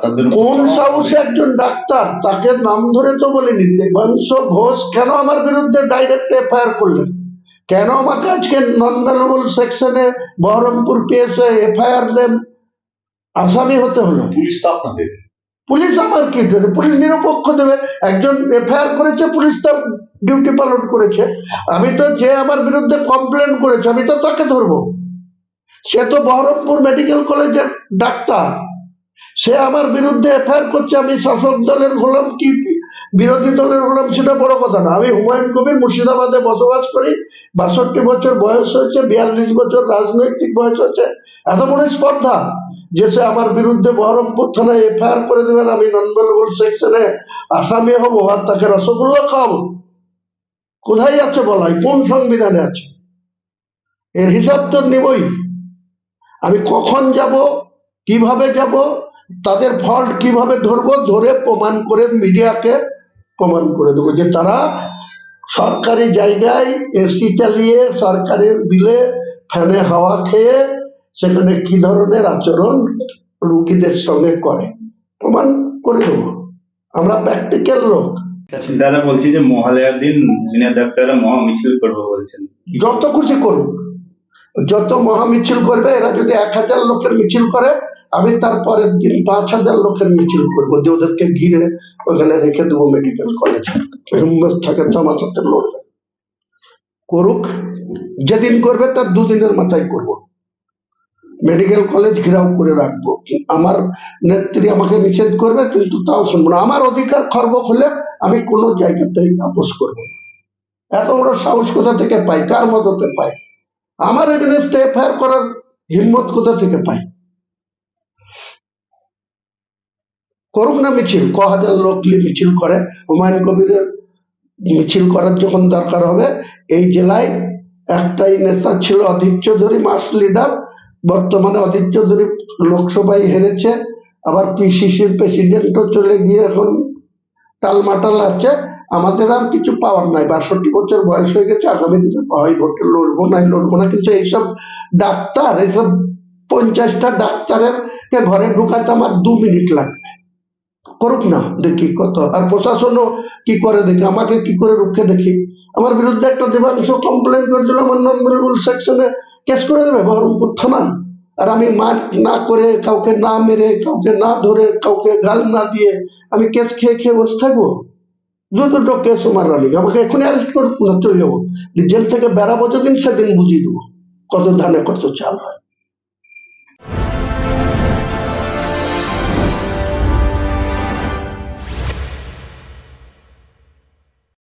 ডাক্তারদের কোন সাহসে একজন ডাক্তার? তাকে নাম ধরে তো বলিনি। দেবাংশ ঘোষ কেন আমার বিরুদ্ধে ডাইরেক্ট এফআইআর করলেন? কেন আমাকে আজকে নন ভ্যালুবল সেকশনে বহরমপুর পিএসএ এফআইআর দেন? আসামি হতে হলো। পুলিশ তো আপনাদের। পুলিশ আমার কি দেবে? পুলিশ নিরপেক্ষ দেবে। একজন এফআইআর করেছে পুলিশ তার ডিউটি পালন করেছে। আমি তো যে আমার বিরুদ্ধে কমপ্লেন করেছে আমি তো তাকে ধরবো। সে তো বহরমপুর মেডিকেল কলেজের ডাক্তার। সে আমার বিরুদ্ধে এফআইআর করছে, আমি শাসক দলের হলাম কি বিরোধী দলের হলাম সেটা বড় কথা না। আমি হুমায়ুন কবির মুর্শিদাবাদে বসবাস করি, বাষট্টি বছর বয়স হয়েছে, বিয়াল্লিশ বছর রাজনৈতিক বয়স হচ্ছে এত বড় স্পর্ধা যে সে আমার বিরুদ্ধে বহরমপুর থানায় এফআইআর করে দেবেন, আমি নন সেকশনে আসামি হব আর তাকে রসগোল্লা খাওয়াবো। কোথায় আছে বলাই? কোন সংবিধানে আছে? এর হিসাব তো নেবই। আমি কখন যাব? কীভাবে যাব? তাদের ফল্ট কীভাবে ধরবো? ধরে প্রমাণ করে মিডিয়াকে প্রমাণ করে দেবো যে তারা সরকারি জায়গায় এসি চালিয়ে সরকারের বিলে ফ্যানে হাওয়া খেয়ে সেখানে কি ধরনের আচরণ রুগীদের সঙ্গে করে? প্রমাণ করে দেবো। আমরা প্র্যাকটিক্যাল লোক। দাদা বলছি যে মহালয়ার দিন ডাক্তাররা মহা মিছিল করব বলছেন। যত খুশি করুক। যত মহা মিছিল করবে, এরা যদি এক হাজার লোকের মিছিল করে, আমি তারপরের দিন পাঁচ হাজার লোকের মিছিল করব, যে ওদেরকে ঘিরে ওখানে রেখে দেবো মেডিকেল কলেজে থাকে তো আমার সাথে লড়বে করুক, যেদিন করবে তার দুদিনের মাথায় করব। মেডিকেল কলেজ ঘেরাও করে রাখব। আমার নেত্রী আমাকে নিষেধ করবে, কিন্তু তাও শুনব না। আমার অধিকার খর্ব হলে আমি কোনো জায়গাতেই আপোষ করব না। এত বড় সাহস কোথা থেকে পাই? কার মদতে পাই? আমার এগেনস্টে এফআইআর করার হিম্মত কোথা থেকে পাই? করুক না মিছিল, ক হাজার লোক মিছিল করে। হুমায়ুন কবিরের মিছিল করার যখন দরকার হবে, এই জেলায় একটাই নেতা ছিল অধীর চৌধুরী, মাস লিডার। বর্তমানে অধীর চৌধুরী লোকসভায় হেরেছে। আবার পিসিসির প্রেসিডেন্টও চলে গিয়ে এখন টালমাটাল আছে। আমাদের আর কিছু পাওয়ার নাই। বাষট্টি বছর বয়স হয়ে গেছে, আগামী দিনে হয় ভোটে লড়বো নাই, লড়বো না। কিন্তু এইসব ডাক্তার, এইসব পঞ্চাশটা ডাক্তারের ঘরে ঢুকাতে আমার দু মিনিট লাগবে। করুক না, দেখি কত। আর প্রশাসনও কি করে দেখি, আমাকে কি করে রুখে দেখি। আমার বিরুদ্ধে একটা দেবাংশ কমপ্লেন করে দিল আমার সেকশনে কেস করে দেবে, বহরমপুর থানা আর আমি মার না করে কাউকে না মেরে, কাউকে না ধরে, কাউকে গাল না দিয়ে আমি কেস খেয়ে খেয়ে বসে থাকব। দুটো কেস আমার রানিং আমাকে এখনই অ্যারেস্ট করে চলে যাব জেল থেকে বেড়াবো যেদিন, সেদিন বুঝিয়ে দেবো। কত ধানে কত চাল হয়।